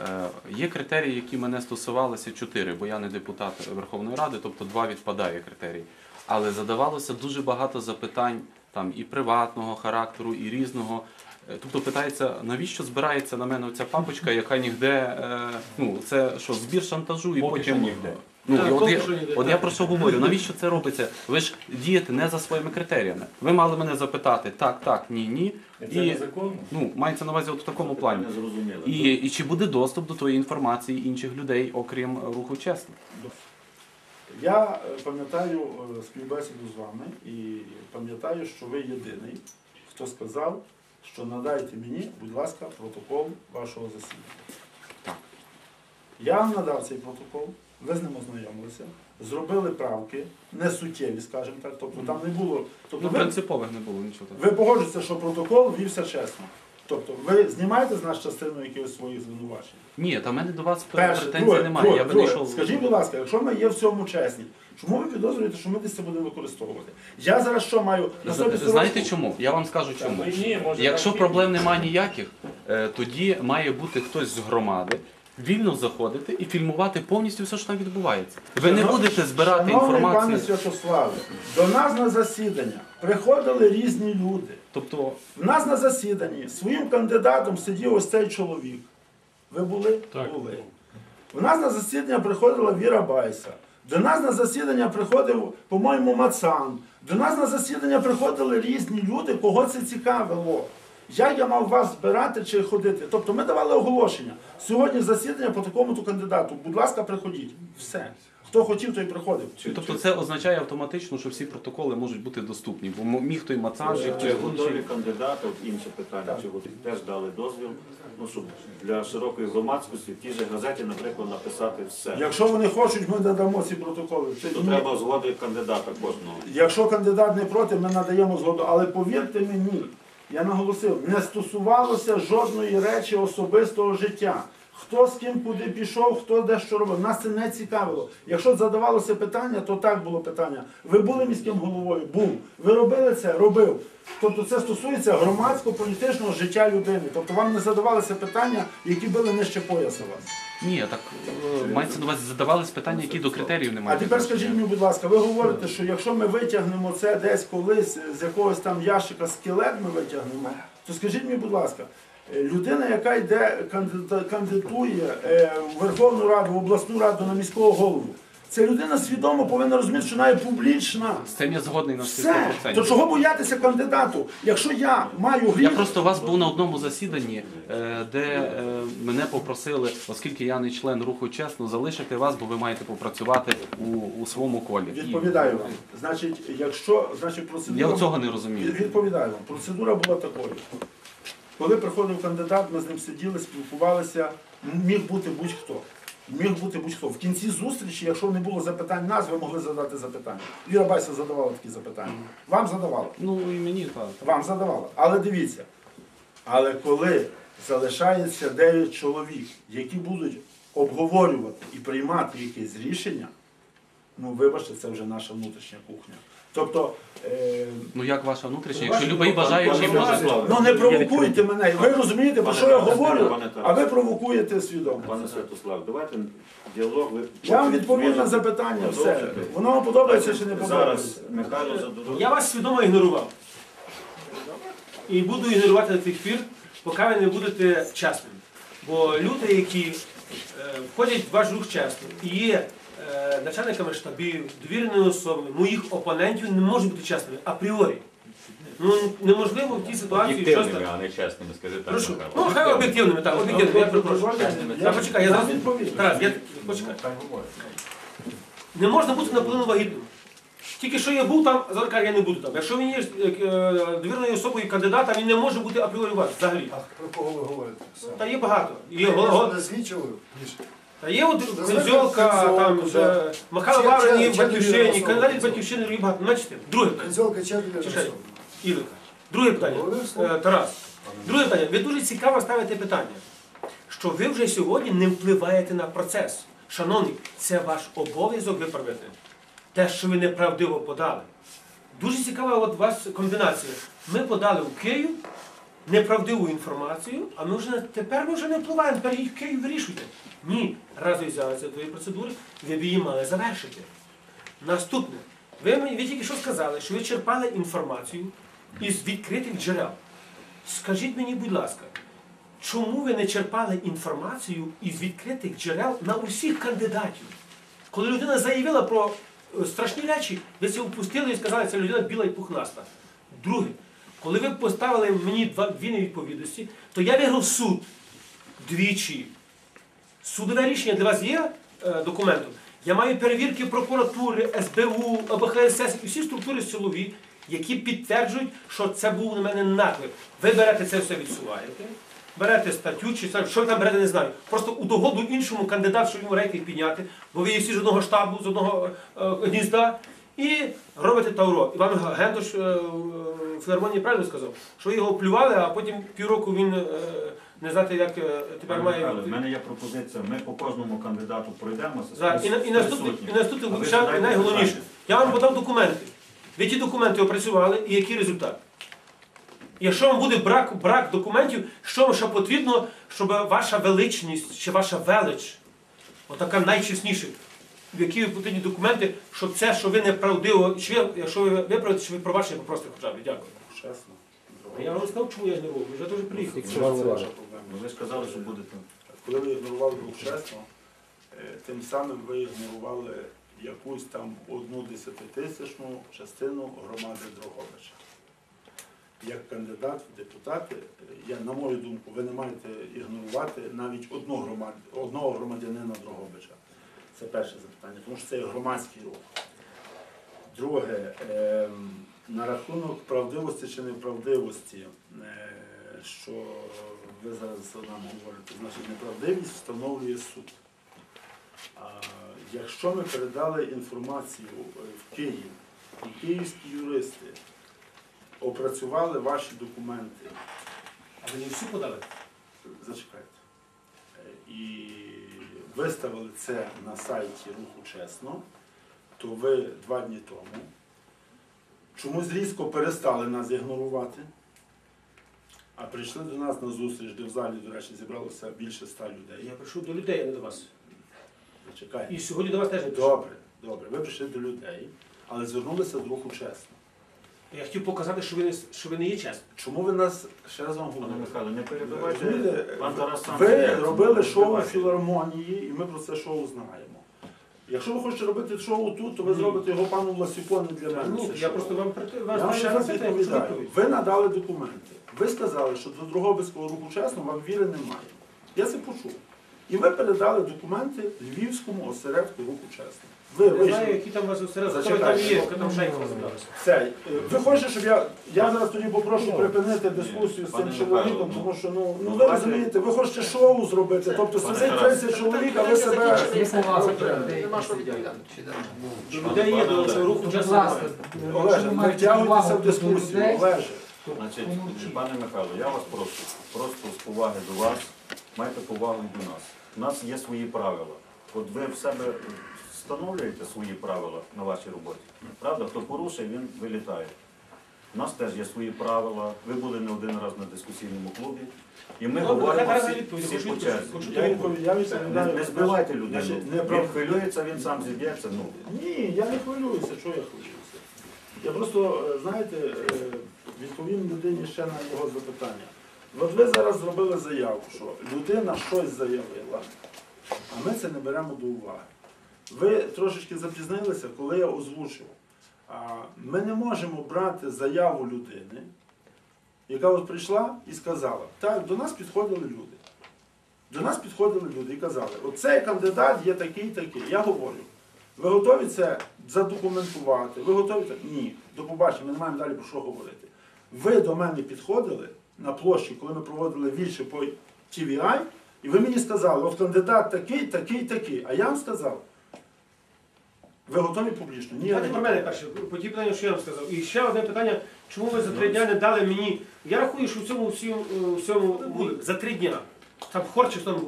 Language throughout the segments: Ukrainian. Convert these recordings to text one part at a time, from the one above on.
Е, Є критерії, які мене стосувалися чотири, бо я не депутат Верховної Ради, тобто два відпадає критерії. Але задавалося дуже багато запитань там і приватного характеру, і різного. Е, Тобто питається, навіщо збирається на мене оця папочка, яка ніде, е, ну це що, збір шантажу і Поки потім. що. Ну, Так, і от, я, ніде, от я так. про що говорю? Навіщо це робиться? Ви ж дієте не за своїми критеріями. Ви мали мене запитати так, так, ні, ні. І це незаконно? ну, мається на увазі от в такому плані. Не зрозуміло. І, і чи буде доступ до тої інформації інших людей, окрім руху чесно? Я е, пам'ятаю е, співбесіду з вами і пам'ятаю, що ви єдиний, хто сказав, що надайте мені, будь ласка, протокол вашого засідання. Так. Я вам надав цей протокол, ви з ним ознайомилися, зробили правки, не суттєві, скажімо так. Тобто там не було. Тобто Ну, ви, принципових не було нічого такого. ви погоджуєтеся, що протокол вівся чесно. Тобто ви знімаєте з нас частину якихось своїх звинувачень. Ні, та в мене до вас Перше, претензій друге, немає. друге, я би не друге. йшов. Скажіть, будь ласка, якщо ми є в цьому чесні, чому ви підозрюєте, що ми десь це будемо використовувати? Я зараз що маю на собі Знаєте сорочку? чому? Я вам скажу чому. Ні, може, Якщо проблем немає ніяких, е, тоді має бути хтось з громади. Вільно заходити і фільмувати повністю все, що там відбувається. Ви не будете збирати Шановний пане інформацію. Святославе, до нас на засідання приходили різні люди. Тобто, В нас на засіданні своїм кандидатом сидів ось цей чоловік. Ви були? Так. Були. У нас на засідання приходила Віра Байса. До нас на засідання приходив, по-моєму, Мацан. До нас на засідання приходили різні люди, кого це цікавило. Як я мав вас збирати чи ходити? Тобто ми давали оголошення. Сьогодні засідання по такому-то кандидату. Будь ласка, приходіть. Все. Хто хотів, той приходив. тобто це означає автоматично, що всі протоколи можуть бути доступні. Бо м- міг той мацан, чи Чи готові кандидати, от інше питання, чи готові теж дали дозвіл, ну, щоб для широкої громадськості в тій же газеті, наприклад, написати все. Якщо вони хочуть, ми надамо ці протоколи. Це То ні. треба згоди кандидата кожного. Якщо кандидат не проти, ми надаємо згоду. Але повірте мені, я наголосив, не стосувалося жодної речі особистого життя. Хто з ким куди пішов, хто де що робив. Нас це не цікавило. Якщо задавалося питання, то так було питання. Ви були міським головою? Був. Ви робили це? Робив. Тобто це стосується громадсько-політичного життя людини. Тобто вам не задавалися питання, які були нижче пояса вас. Ні, так е, мається на вас задавались питання, які до критеріїв немає. А тепер скажіть мені, будь ласка, ви говорите, що якщо ми витягнемо це десь колись з якогось там ящика скелет ми витягнемо, то скажіть мені, будь ласка, е, людина, яка йде кандидатує е, в Верховну Раду, в обласну раду на міського голову, ця людина свідомо повинна розуміти, що вона є публічна. З цим я згодний на Все. 100%. То чого боятися кандидату? Якщо я маю Я просто у вас був на одному засіданні, е, де е, мене попросили, оскільки я не член руху чесно, залишити вас, бо ви маєте попрацювати у, у своєму колі. Відповідаю вам. Значить, якщо значить процедура. Я цього не розумію. Від- Відповідаю вам. Процедура була такою. Коли приходив кандидат, ми з ним сиділи, спілкувалися, міг бути будь-хто. Міг бути будь-хто. В кінці зустрічі, якщо не було запитань нас, ви могли задати запитання. Віра Байса задавала такі запитання. Вам задавала. Ну і мені так. Вам задавала. Але дивіться. Але коли залишається 9 чоловік, які будуть обговорювати і приймати якесь рішення, ну вибачте, це вже наша внутрішня кухня. Тобто. Е- Ну як ваша внутрішня? Якщо любий бажаючий може. Ну не провокуйте мене. Ви розумієте, про що я говорю, а ви провокуєте свідомо. Пане Святослав, давайте діалог. Ви Я вам відповів на запитання, все. Воно вам подобається чи не подобається? Михайло. Я вас свідомо ігнорував. І буду ігнорувати до тих пір, поки ви не будете чесними. Бо люди, які е, входять в ваш рух чесно і є е, начальниками штабів, довіреними особами, моїх опонентів не можуть бути чесними апріорі. Ну неможливо в тій ситуації щось. Об'єктивними, а не чесними, скажи так. Прошу. Михайло. Ну, хай об'єктивними, так, об'єктивними, я перепрошую. Я- почекай, я зараз. Тарас, я почекай. Не можна бути наполовину вагітним. Тільки що я був там, зараз кажу, я не буду там. Якщо він є е, е, довіреною особою кандидата, він не може бути апріорі у вас взагалі. А про кого ви говорите? Та є багато. Є, Я го- го- назвічили. Та є от Конзьолка, там е, Михайло чи Батьківщині, довірена кандидатів? Батьківщини є багато. Бачите? Друге питання. Чекай. Ігорка. Друге питання. Е, Тарас. Друге питання. Ви дуже цікаво ставите питання, що ви вже сьогодні не впливаєте на процес. Шановні, це ваш обов'язок виправити. Те, що ви неправдиво подали. Дуже цікава от у вас комбінація. Ми подали в Київ, неправдиву інформацію, а ми вже тепер ми вже не впливаємо, тепер їх Київ вирішуйте. Ні, раз ви взялися до процедури, ви б її мали завершити. Наступне. Ви, ви тільки що сказали, що ви черпали інформацію із відкритих джерел. Скажіть мені, будь ласка, чому ви не черпали інформацію із відкритих джерел на усіх кандидатів? Коли людина заявила про е, страшні речі, ви це впустили і сказали, це людина біла і пухнаста. Друге, коли ви поставили мені два, дві невідповідності, то я виграв суд двічі. Судове рішення для вас є е, документом. Я маю перевірки прокуратури, СБУ, АБХСС і всі структури силові, які підтверджують, що це був на мене наклик. Ви берете це все відсуваєте, берете статтю, чи це- що ви там берете, не знаю. Просто у догоду іншому кандидату, щоб йому рейтинг підняти, бо ви є всі з одного штабу, з одного е, гнізда, і робите тавро. Іван Гендош е, в філармонії правильно сказав, що його плювали, а потім півроку він е, не знати, як е, тепер має. В мене є пропозиція. Ми по кожному кандидату пройдемося. і, на- і прис- і найголовніше. Я вам подав документи. Ви ті документи опрацювали, і який результат? Якщо вам буде брак, брак документів, що вам ще потрібно, щоб ваша величність чи ваша велич, отака найчесніша, в які ви потрібні документи, щоб це, що ви неправдиво, чи ви, якщо ви виправите, що ви пробачення попросите хоча б. Дякую. Чесно. А я вам сказав, чому я не роблю. Я теж приїхав. Це ваша проблема. Ви ж казали, що будете. Коли ви ігнорували рух чесно, е, тим самим ви ігнорували якусь там одну десятитисячну частину громади Дрогобича. Як кандидат в депутати, е, я, на мою думку, ви не маєте ігнорувати навіть одну громад, одного громадянина Дрогобича. Це перше запитання, тому що це є громадський рух. Друге, ем, на рахунок правдивості чи неправдивості, е, що ви зараз нам говорите, значить неправдивість встановлює суд. А якщо ми передали інформацію е, в Київ, і київські юристи опрацювали ваші документи, А ви не всю подали? зачекайте, е, і виставили це на сайті Руху Чесно, то ви два дні тому чомусь різко перестали нас ігнорувати, а прийшли до нас на зустріч, де в залі, до речі, зібралося більше ста людей. Я прийшов до людей, а не до вас. Зачекайте. І сьогодні до вас теж не прийшов. Добре, добре. Ви прийшли до людей, але звернулися до руху чесно. Я хотів показати, що ви не, що ви не є чесні. Чому ви нас ще раз вам Пане? Михайло, не перебивайте. Розумієте, Пан Тарас сам Ви зайде, робили не шоу у перебивайте. філармонії, і ми про це шоу знаємо. Якщо ви хочете робити шоу тут, то ви зробите його пану Власюку, не для мене. Ні, це я шоу. просто вам прит- вас вам ще раз відповідаю. Ви надали документи. Ви сказали, що до Дрогобицького руху чесно вам віри немає. Я це почув. І ви передали документи Львівському осередку руху чесно. Ви не знаю, вийшли. які там у вас осередки, хто ви там є, там шайка. Це, е, ви хочете, щоб я. Я зараз тоді попрошу припинити дискусію з цим чоловіком, ну, тому що ну, ну ви давайте- розумієте, ви хочете шоу зробити. Тобто сидить 30 чоловік, а ви себе. Нема що відповідати. До людей є, до цього руху чесно. Олеже, не втягуйтеся в дискусію. Олеже. Значить, пане Михайло, я вас прошу, просто з поваги до вас, майте повагу до нас. У нас є свої правила. От ви в себе встановлюєте свої правила на вашій роботі. Правда, хто порушує, він вилітає. У нас теж є свої правила. Ви були не один раз на дискусійному клубі. І ми говоримо всі, всі по черзі. Не, не збивайте людину. Не Він хвилюється, він сам зіб'ється. Ну, Ні, я не хвилююся, чого я хвилююся. Я просто, е, знаєте, е, відповім людині ще на його запитання. От ви зараз зробили заяву, що людина щось заявила, а ми це не беремо до уваги. Ви трошечки запізнилися, коли я озвучив. Ми не можемо брати заяву людини, яка от прийшла і сказала, так, до нас підходили люди. До нас підходили люди і казали, оцей кандидат є такий, такий. Я говорю, ви готові це задокументувати? Ви готові це? Ні. До побачення, ми не маємо далі про що говорити. Ви до мене підходили на площі, коли ми проводили вірші по TVI, і ви мені сказали, от кандидат такий, такий, такий. А я вам сказав, ви готові публічно? Ні, не про мене перше, по ті питання, що я вам сказав. І ще одне питання, чому ви за три дня не дали мені. Я рахую, що в цьому всьому, е, всьому за три дня. Там Хорчик там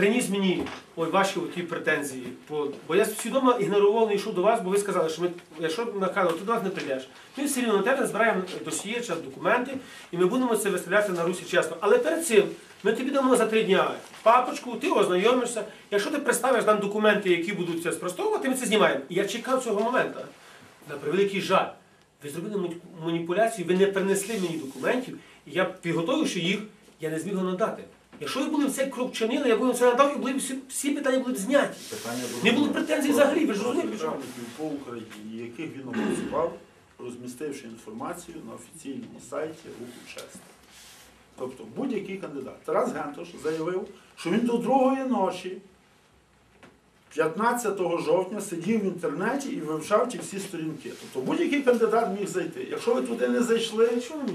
приніс мені ой, ваші ті претензії, бо я свідомо ігнорував, не йшов до вас, бо ви сказали, що ми, якщо Михайло, ти до нас не прийдеш, ми все рівно на тебе збираємо досьє чи документи, і ми будемо це виставляти на Русі чесно. Але перед цим ми тобі дамо за три дня папочку, ти ознайомишся. Якщо ти представиш нам документи, які будуть це спростовувати, ми це знімаємо. І я чекав цього моменту. На превеликий жаль. Ви зробили маніпуляцію, ви не принесли мені документів, і я підготовивши їх, я не зміг надати. Якщо ви були в цей крок чинили, я був це надав, і були всі, всі питання були б зняті. Питання Не було претензій взагалі, ви ж розумієте? по Україні, яких він опрацював, розмістивши інформацію на офіційному сайті Руху Чесно. Тобто будь-який кандидат. Тарас Гентош заявив, що він до другої ночі, 15 жовтня, сидів в інтернеті і вивчав ті всі сторінки. Тобто будь-який кандидат міг зайти. Якщо ви туди не зайшли, Що ви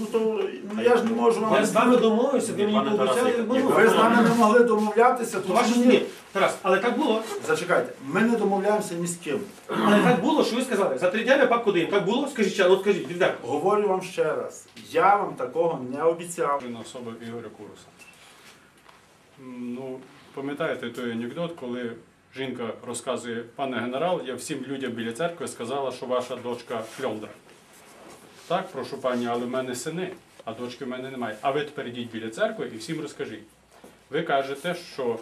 ну то ну, я ж не можу вам. Я з вами домовився, ви мені пообіцяли. Ви з нами не могли домовлятися, тому ваше ні. Тарас, але так було. Зачекайте, ми не домовляємося ні з ким. Але так було, що ви сказали. За три дня ми папку даємо. Так було? Скажіть, от скажіть, відверто. Говорю вам ще раз, я вам такого не обіцяв. на особа Ігоря Куруса. Ну, пам'ятаєте той анекдот, коли жінка розказує, пане генерал, я всім людям біля церкви сказала, що ваша дочка шльондра. Так, прошу пані, але в мене сини, а дочки в мене немає. А ви тепер йдіть біля церкви і всім розкажіть. Ви кажете, що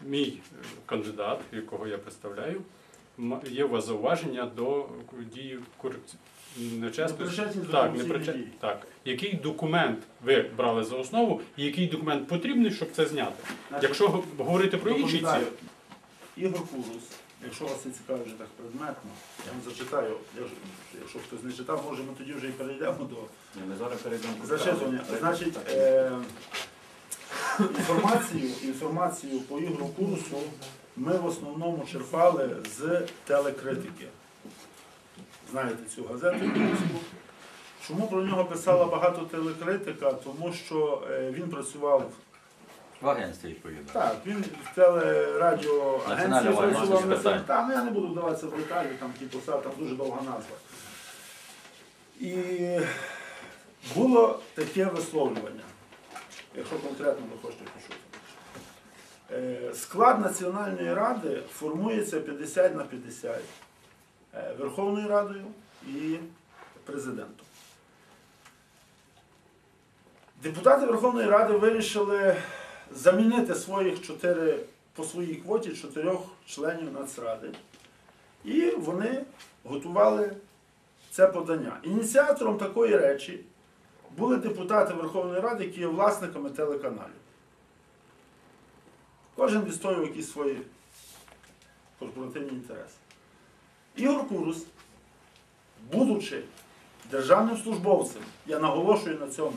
мій е, кандидат, якого я представляю, є у вас зауваження до дії корупції. До Так, непричет... так. Який документ ви брали за основу і який документ потрібний, щоб це зняти? Якщо говорити про інші ці, Ігор Курус, якщо вас це цікавить вже так предметно, я вам зачитаю, я ж, якщо хтось не читав, може ми тоді вже і перейдемо до Ні, Ми зараз перейдемо до зачитування. справи. Значить, е, інформацію, інформацію по Ігору Курусу ми в основному черпали з телекритики. Знаєте цю газету «Курську». Чому про нього писала багато телекритика? Тому що е, він працював В агентстві відповідно. так, він в телерадіоагенції працював на цьому. Та, ну я не буду вдаватися в деталі, там ті посади, там дуже довга назва. І було таке висловлювання, якщо конкретно ви хочете почути. Е, Склад Національної ради формується 50 на 50 е, Верховною Радою і президентом. Депутати Верховної Ради вирішили замінити своїх чотири по своїй квоті чотирьох членів Нацради. І вони готували це подання. Ініціатором такої речі були депутати Верховної Ради, які є власниками телеканалів. Кожен відстоював якісь свої корпоративні інтереси. Ігор Курус, будучи державним службовцем, я наголошую на цьому,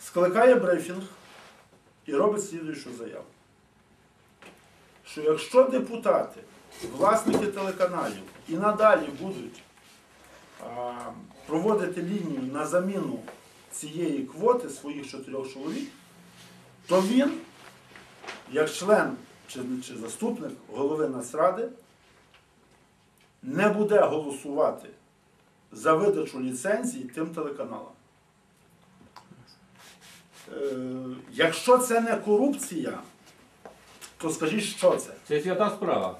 скликає брифінг і робить слідуючу заяву. Що якщо депутати, власники телеканалів і надалі будуть проводити лінію на заміну цієї квоти своїх чотирьох чоловік, то він, як член чи, чи заступник голови Нацради, не буде голосувати за видачу ліцензій тим телеканалам. Е, якщо це не корупція, то скажіть, що це? Це свята справа.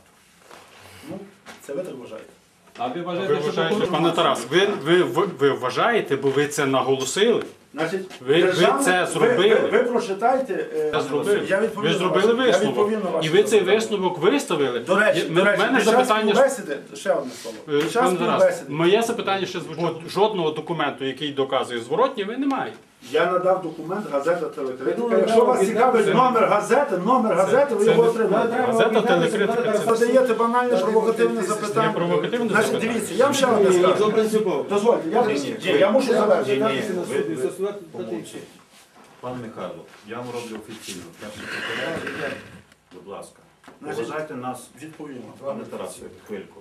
Ну, це ви так вважаєте. А ви ви вважаєте, що вважаєте, корупція? пане Тарас, ви, ви, ви, ви вважаєте, бо ви це наголосили. Значить, Ви- ви це зробили. Ви, ви, ви прочитайте. е, Це зробили. Я Ви зробили ваше- висновок. І ви цей висновок виставили. До речі, до речі, мене під час запитання. співбесіди, ще одне слово. Е, Під час моє запитання ще звучить. Жодного документу, який доказує зворотні, ви не маєте. Я надав документ газета телекритика. Ну, Якщо вас цікавить номер газети, номер газети, ви його отримаєте. Газета телекритика. Це Задаєте банальне провокативне запитання. Провокативне Значить, запитання. дивіться, я вам ще одне скажу. Дозвольте, я, я мушу завершити. Ні, ні, ви- ви- помовчіть. Пан Михайло, я вам роблю офіційно. Перше. Будь ласка, поважайте нас, Відповімо. пане Тарасе, хвильку.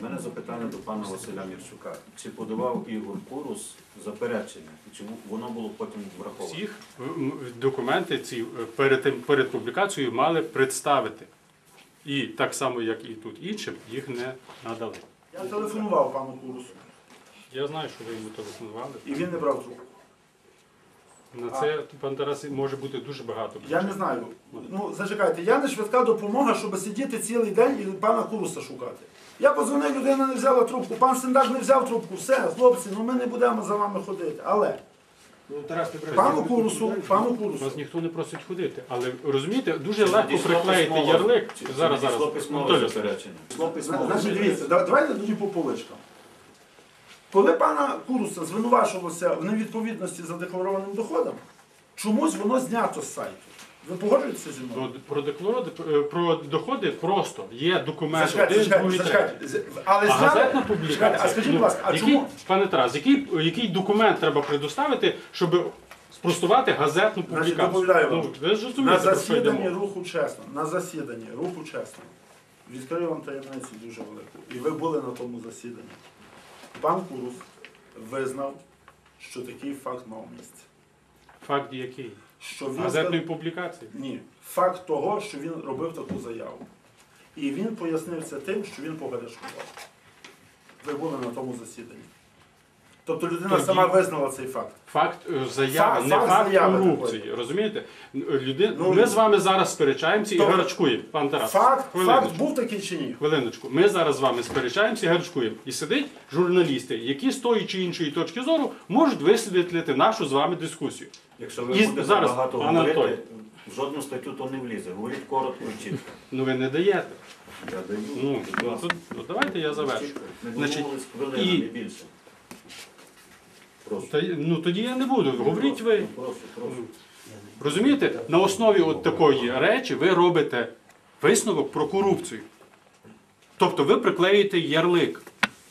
У мене запитання до пана Василя Мірчука. Чи подавав Ігор Курус заперечення? І чи воно було потім враховано? Всіх документи ці е, перед, тим- перед публікацією мали представити. І так само, як і тут іншим, їх не надали. Я телефонував пану Курусу, Я знаю, що ви йому телефонували. і він не брав трубку. На це пан Тарас може бути дуже багато. Я не знаю. Ну, зачекайте, я не швидка допомога, щоб сидіти цілий день і пана Куруса шукати. Я позвонив, людина не взяла трубку, пан Сендак не взяв трубку, все, хлопці, ну ми не будемо за вами ходити. Але Ну, Тарас, ти бреш. пану Курусу, пану Курусу, Вас ніхто не просить ходити, але розумієте, дуже легко надійшло приклеїти ярлик. чи- Зараз, зараз. надійшло письмове Анатолій заперечення? Письмо письмове значить, дивіться, да- давайте тоді по поличкам. Коли пана Куруса звинувачувалося в невідповідності за декларованим доходом, чомусь воно знято з сайту. Ви погоджуєтеся зі мною? Про, про, е, про доходи просто є документ Зачекайте, один, зачекайте, другий, зачекайте. З- Але А газетна Чекайте, публікація. а скажіть, будь ласка, а який, чому? пане Тарас, який, який документ треба предоставити, щоб спростувати газетну Значить, публікацію? доповідаю вам. Ну, ви ж На розумієте, про що засіданні йдемо. руху чесно, на засіданні руху чесно. Відкрию вам таємницю дуже велику. І ви були на тому засіданні. Пан Курус визнав, що такий факт мав місце. Факт який? Що він Газетної публікації. Ні. Факт того, що він робив таку заяву. І він пояснив це тим, що він погарешкував. Ви були на тому засіданні. Тобто людина Тоді- сама визнала цей факт. Факт е, заяви, Факт- не факт факт заяви корупції. такої. Розумієте? Люди... Ну, Ми з вами зараз сперечаємося і Тобто- Пан Тарас, Факт, факт був такий чи ні? Хвилиночку, ми зараз з вами сперечаємося і гарячкуємо. І сидить журналісти, які з тої чи іншої точки зору можуть висвітлити нашу з вами дискусію. Якщо ви І будете зараз, багато говорити, Анатолій. в жодну статтю то не влізе. Говоріть коротко і чітко. Ну ви не даєте. Я даю. Ну, ну, ну давайте я завершу. Значить, і- більше. Прошу. Та, ну тоді я не буду. Говоріть ви. Прошу, прошу. Розумієте, на основі от такої речі ви робите висновок про корупцію. Тобто ви приклеюєте ярлик.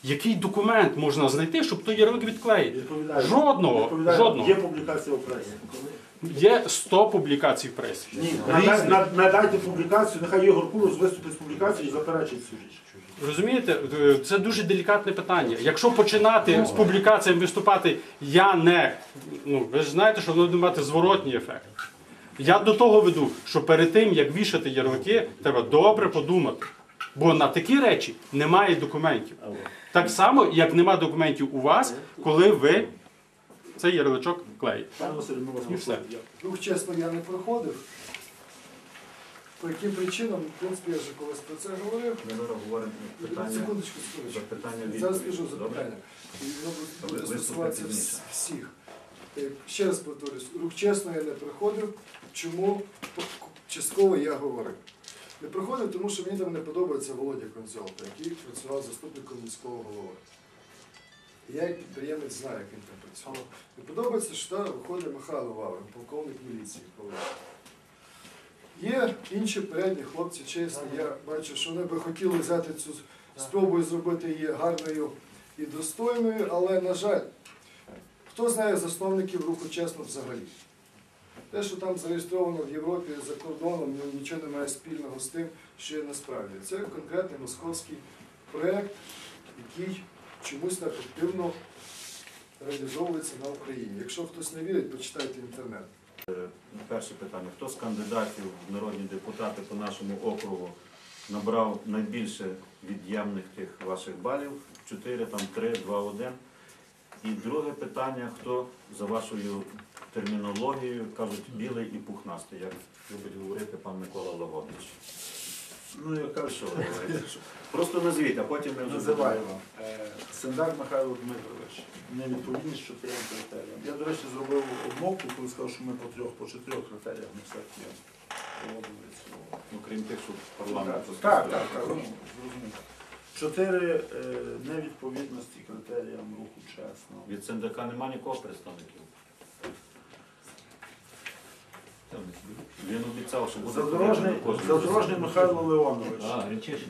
Який документ можна знайти, щоб той ярлик відклеїти? Жодного, Відповідаю. жодного. Є публікація у пресі. Є 100 публікацій в пресі. Ні, Різні. нада- надайте публікацію, нехай Ігор Курус виступить з публікацією і заперечить цю річ. Розумієте, це дуже делікатне питання. Якщо починати з публікаціями виступати, я не. Ну, ви ж знаєте, що воно буде мати зворотній ефект. Я до того веду, що перед тим, як вішати ярлики, треба добре подумати. Бо на такі речі немає документів. Так само, як нема документів у вас, коли ви цей ярличок вас І все. Рух чесно я не проходив. По яким причинам, в принципі, я вже колись про це говорив. Ми зараз говоримо питання. Секундочку, секундочку. Запитання Зараз скажу запитання. І воно буде Добре, стосуватися всіх. Е, Ще раз повторюсь, рух чесно я не проходив. Чому частково я говорив? Не проходив, тому що мені там не подобається Володя Концьолка, який працював заступником міського голови. Я як підприємець знаю, як він там працював. Не подобається, що там виходить Михайло Ваврин, полковник міліції. Є інші передні хлопці, чесно, я бачу, що вони би хотіли взяти цю спробу і зробити її гарною і достойною, але, на жаль, хто знає засновників руху чесно взагалі? Те, що там зареєстровано в Європі за кордоном, ну, нічого не має спільного з тим, що є насправді. Це конкретний московський проєкт, який чомусь так активно реалізовується на Україні. Якщо хтось не вірить, почитайте інтернет. Перше питання. Хто з кандидатів в народні депутати по нашому округу набрав найбільше від'ємних тих ваших балів? 4, там 3, 2, 1. І друге питання, хто за вашою термінологією кажуть білий і пухнастий, як любить говорити пан Микола Логодич. Ну, я кажу, Що? Просто назвіть, а потім ми вже називаю. Е, Сендар Михайло Дмитрович. Невідповідність чотирьом критеріям. Я, до речі, зробив обмовку, коли сказав, що ми по трьох, по чотирьох критеріях не все є. Проводили цього. Ну, крім тих, що парламент Так, так, так, ну, зрозуміло. Чотири е, невідповідності критеріям руху чесно. Від СНДК нема нікого представників. Він обіцяв, що буде Задорожний, задорожний Михайло Леонович. А, Гринчишин.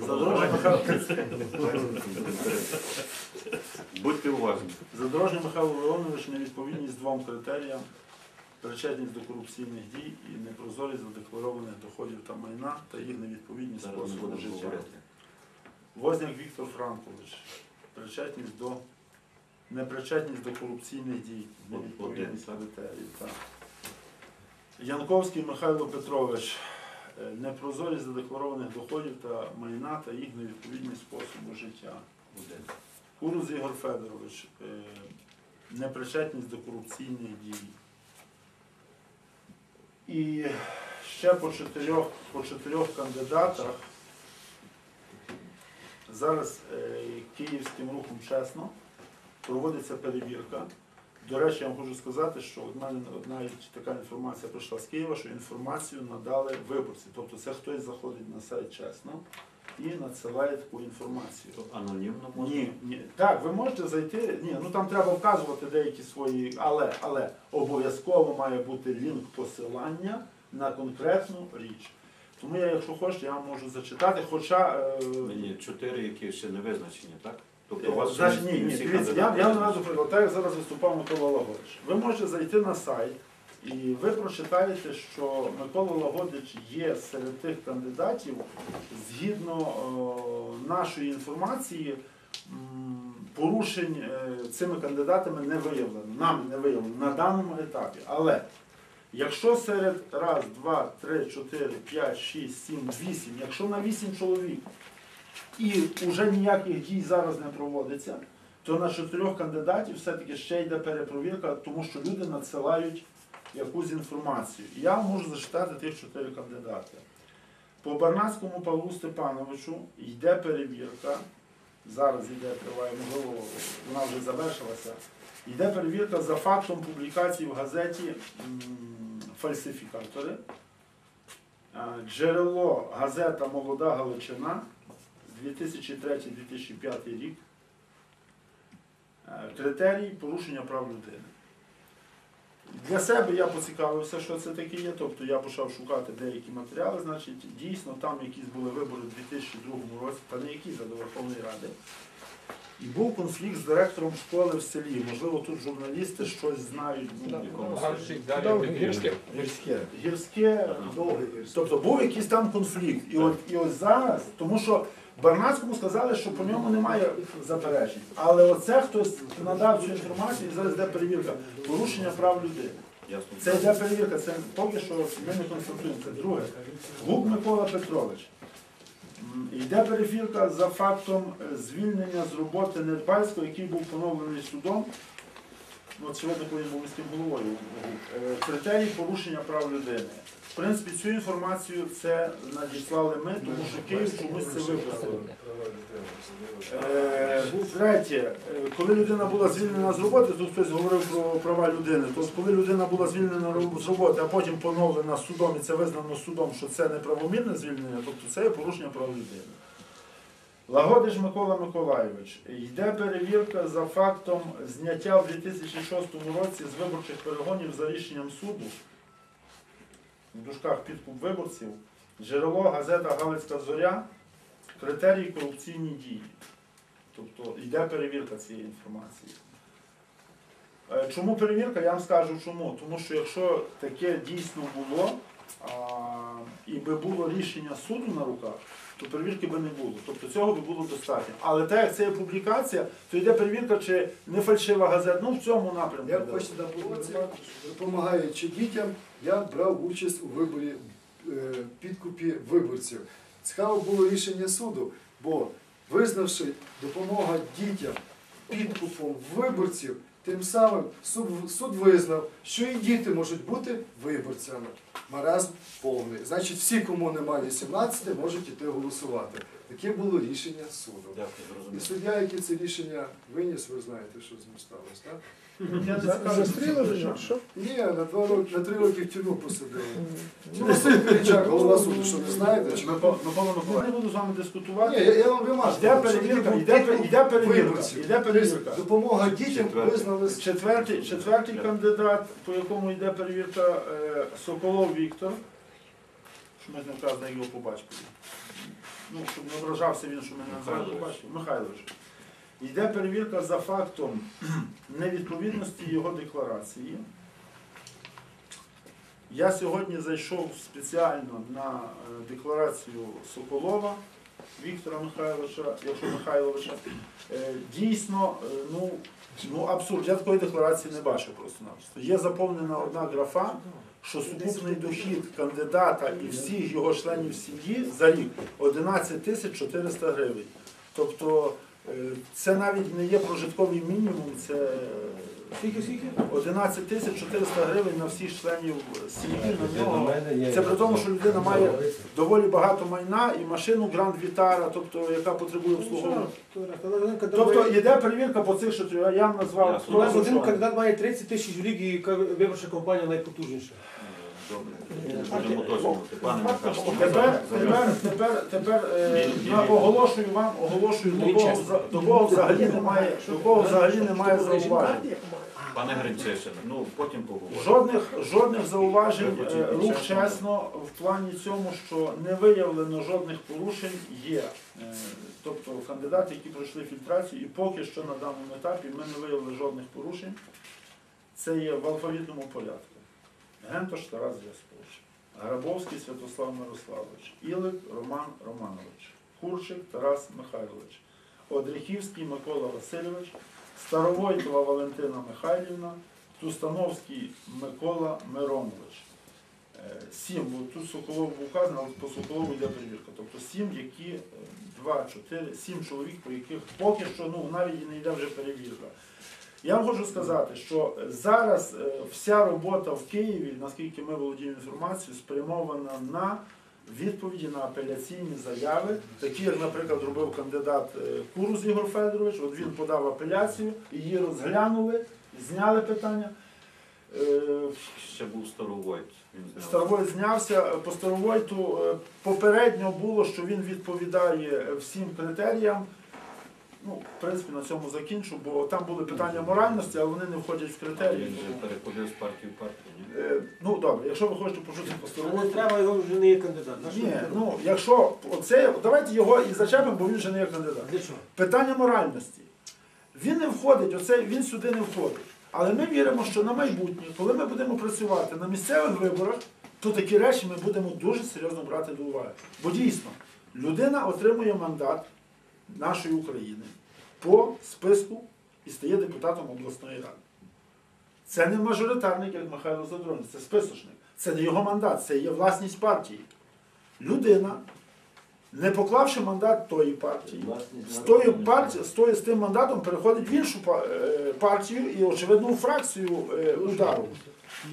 Задорожний Михайло, Будьте уважні. задорожний Михайло Леонович невідповідність двом критеріям. Причетність до корупційних дій і непрозорість задекларованих доходів та майна та їх невідповідність Зараз способу будемо життя. говорити. Возняк Віктор Франкович. Причетність до непричетність до корупційних дій. Невідповідність критерій. Так. Янковський Михайло Петрович. Е, Непрозорість задекларованих доходів та майна та їх невідповідність способу життя. Куруз Ігор Федорович. Е, непричетність до корупційних дій. І ще по чотирьох, по чотирьох кандидатах зараз е, київським рухом чесно проводиться перевірка. До речі, я вам хочу сказати, що навіть така інформація прийшла з Києва, що інформацію надали виборці. Тобто це хтось заходить на сайт чесно і надсилає таку інформацію. Анонімно можна? Ні, ні. Так, ви можете зайти. Ні, ну там треба вказувати деякі свої, але, але обов'язково має бути лінк посилання на конкретну річ. Тому я, якщо хочете, я вам можу зачитати, хоча. е, Ні, чотири, які ще не визначені, так? Тобто Е, у вас Значить, ні, ні, дивіться, я, я приклад, так як зараз виступав Микола Лагодич. Ви можете зайти на сайт і ви прочитаєте, що Микола Лагодич є серед тих кандидатів, згідно е, нашої інформації, м, порушень е, цими кандидатами не виявлено. Нам не виявлено на даному етапі. Але якщо серед раз, два, три, чотири, п'ять, шість, сім, вісім, якщо на вісім чоловік і вже ніяких дій зараз не проводиться, то на чотирьох кандидатів все-таки ще йде перепровірка, тому що люди надсилають якусь інформацію. Я можу зачитати тих чотири кандидати. По Барнацькому Павлу Степановичу йде перевірка. Зараз йде, триває, можливо, вона вже завершилася. Йде перевірка за фактом публікації в газеті фальсифікатори. Е, Джерело газета Молода Галичина 2003-2005 рік. Е, Критерії порушення прав людини. Для себе я поцікавився, що це таке є, тобто я почав шукати деякі матеріали, значить, дійсно там якісь були вибори у 2002 році, та не якісь а до Верховної Ради. І був конфлікт з директором школи в селі. Можливо, тут журналісти щось знають. ну, в селі. Гірське. Гірське, Довге гірське. Тобто був якийсь там конфлікт. І от, і ось зараз, тому що Барнацькому сказали, що по ньому немає заперечень. Але оце хтось надав цю інформацію і зараз йде перевірка. Порушення прав людини. Це йде перевірка, це поки що ми не констатуємо. Це друге. Гук Микола Петрович. Йде перевірка за фактом е, звільнення з роботи Недбальського, який був поновлений судом. Ну, очевидно, він був міським головою. Критерій порушення прав людини. В принципі, цю інформацію це надіслали ми, тому що Київ чомусь це випустив. Е, Третє, коли людина була звільнена з роботи, тут хтось говорив про права людини. Тобто, коли людина була звільнена з роботи, а потім поновлена судом, і це визнано судом, що це неправомірне звільнення, тобто це є порушення прав людини. Лагодич Микола Миколайович. Йде перевірка за фактом зняття в 2006 році з виборчих перегонів за рішенням суду в дужках підкуп виборців. Джерело газета Галицька Зоря. Критерії корупційні дії. Тобто йде перевірка цієї інформації. Е, Чому перевірка? Я вам скажу чому. Тому що якщо таке дійсно було, а, і би було рішення суду на руках, то перевірки би не було. Тобто цього би було достатньо. Але так як це є публікація, то йде перевірка, чи не фальшива газета. Ну в цьому напрямку. Я хочу допомогти, допомагаючи дітям, я брав участь у виборі е, підкупі виборців. Цікаво було рішення суду, бо визнавши допомога дітям підкупом виборців, тим самим суд, визнав, що і діти можуть бути виборцями. Маразм повний. Значить, всі, кому немає 18, можуть іти голосувати. Таке було рішення суду. Дякую, І суддя, який це рішення виніс, ви знаєте, що з ним сталося, так? Що? Ні, на два роки, на три роки в тюрму посадили. Ну, Василь Киричак, голова суду, що не знаєте? Чи... Я не буду з вами дискутувати. Ні, я, я вам вимажу. Йде перевірка, йде, пер- йде перевірка, йде перевірка. Допомога дітям Четвертий. визнали. Четвертий, четвертий кандидат, по якому йде перевірка, е, Соколов Віктор. Що ми не вказано його по батькові. Ну, щоб не ображався він, що ми не називаємо по батькові. Михайлович. Йде перевірка за фактом невідповідності його декларації. Я сьогодні зайшов спеціально на е, декларацію Соколова Віктора Михайловича, якщо Михайловича. Е, Дійсно, е, ну, ну абсурд, я такої декларації не бачив просто-напросто. Є заповнена одна графа, що сукупний дохід кандидата і всіх його членів сім'ї за рік 11 тисяч 400 гривень. Тобто е, це навіть не є прожитковий мінімум, це Скільки, скільки? 11 тисяч 400 гривень на всіх членів сім'ї на нього. Це при тому, що людина має доволі багато майна і машину Гранд Вітара, тобто яка потребує обслуговування. Тобто йде перевірка по цих, що я назвав. У нас один кандидат має 30 тисяч в рік і виборча компанія найпотужніша. Добре. Будемо уточнювати. Пане Михайло, Тепер, тепер, тепер, тепер е, оголошую вам, оголошую, до кого, за- до кого взагалі немає, до кого взагалі немає зауважень. Пане Гринчишин, ну потім поговоримо. Жодних, жодних зауважень е, рух чесно. чесно в плані цьому, що не виявлено жодних порушень є. Е, Тобто кандидати, які пройшли фільтрацію, і поки що на даному етапі ми не виявили жодних порушень. Це є в алфавітному порядку. Гентош Тарас Яспович, Грабовський Святослав Мирославович, Ілик Роман Романович, Курчик Тарас Михайлович, Одріхівський Микола Васильович, Старовойтова Валентина Михайлівна, Тустановський Микола Миронович. Е, Сім, бо тут Соколов був вказано, але по Соколову йде перевірка. Тобто сім, які е, два, чотири, сім чоловік, по яких поки що ну, навіть не йде вже перевірка. Я вам хочу сказати, що зараз е, вся робота в Києві, наскільки ми володіємо інформацією, спрямована на відповіді на апеляційні заяви, такі, як, наприклад, робив кандидат е, Курус Ігор Федорович. От він подав апеляцію, її розглянули, зняли питання. Е, Ще був Старовойт. Він зняв. Старовой знявся. По Старовойту попередньо було, що він відповідає всім критеріям. Ну, в принципі, на цьому закінчу, бо там були питання моральності, але вони не входять в критерії. Він же переходив з партії в партію, ні? Е, Ну добре, якщо ви хочете почути по Не треба його вже не є кандидат. На що Ні, ну якщо оце, давайте його і зачепимо, бо він вже не є кандидат. Для чого? Питання моральності. Він не входить, оце, він сюди не входить. Але ми віримо, що на майбутнє, коли ми будемо працювати на місцевих виборах, то такі речі ми будемо дуже серйозно брати до уваги. Бо дійсно, людина отримує мандат нашої України по списку і стає депутатом обласної ради. Це не мажоритарник, як Михайло Задоронець, це списочник. Це не його мандат, це є власність партії. Людина, не поклавши мандат тої партії, з, тою партією, з, тою, з тим мандатом переходить в іншу е, партію і, очевидно, у фракцію е, удару.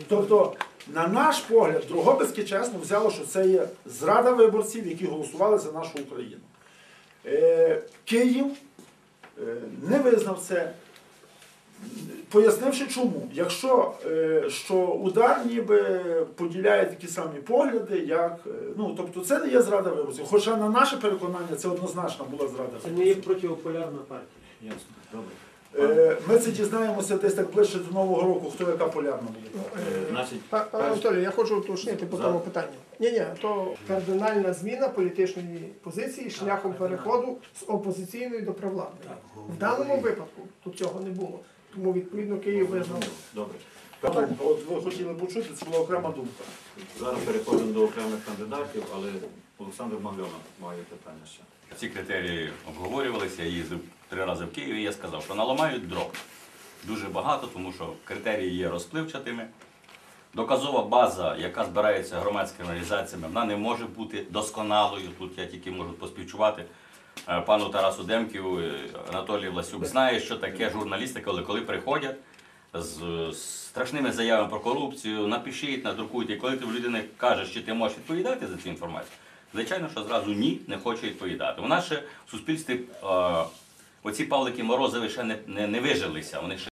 Тобто, на наш погляд, Другобицьке чесно взяло, що це є зрада виборців, які голосували за нашу Україну. Е, Київ е, не визнав це, пояснивши чому. Якщо е, що удар ніби поділяє такі самі погляди, як. Ну, тобто це не є зрада виборців. Хоча на наше переконання це однозначно була зрада Це не є протиполярна партія. Ясно. Добре. Е, Ми це дізнаємося десь так ближче до Нового року, хто яка полярна буде. Е, Значить, Па- Пане Анатолію, я хочу уточнити по тому питанню. Ні, ні, то кардинальна зміна політичної позиції шляхом переходу з опозиційної до провладної. В даному випадку тут цього не було. Тому відповідно Київ визнав. добре. От ви хотіли почути, це була окрема думка. Зараз переходимо до окремих кандидатів, але Олександр Магльонов має питання ще. Ці критерії обговорювалися, я їздив три рази в Києві, я сказав, що наламають дров. Дуже багато, тому що критерії є розпливчатими. Доказова база, яка збирається громадськими організаціями, вона не може бути досконалою. Тут я тільки можу поспівчувати е, пану Тарасу Демківу, е, Анатолій Власюк знає, що таке журналістика, коли, коли приходять з страшними заявами про корупцію, напишіть, надрукуйте. І коли ти в людини кажеш, чи ти можеш відповідати за цю інформацію, звичайно, що зразу ні, не хоче відповідати. У нас ще в суспільстві е, оці Павлики Морозові ще не, не, не вижилися. Вони ще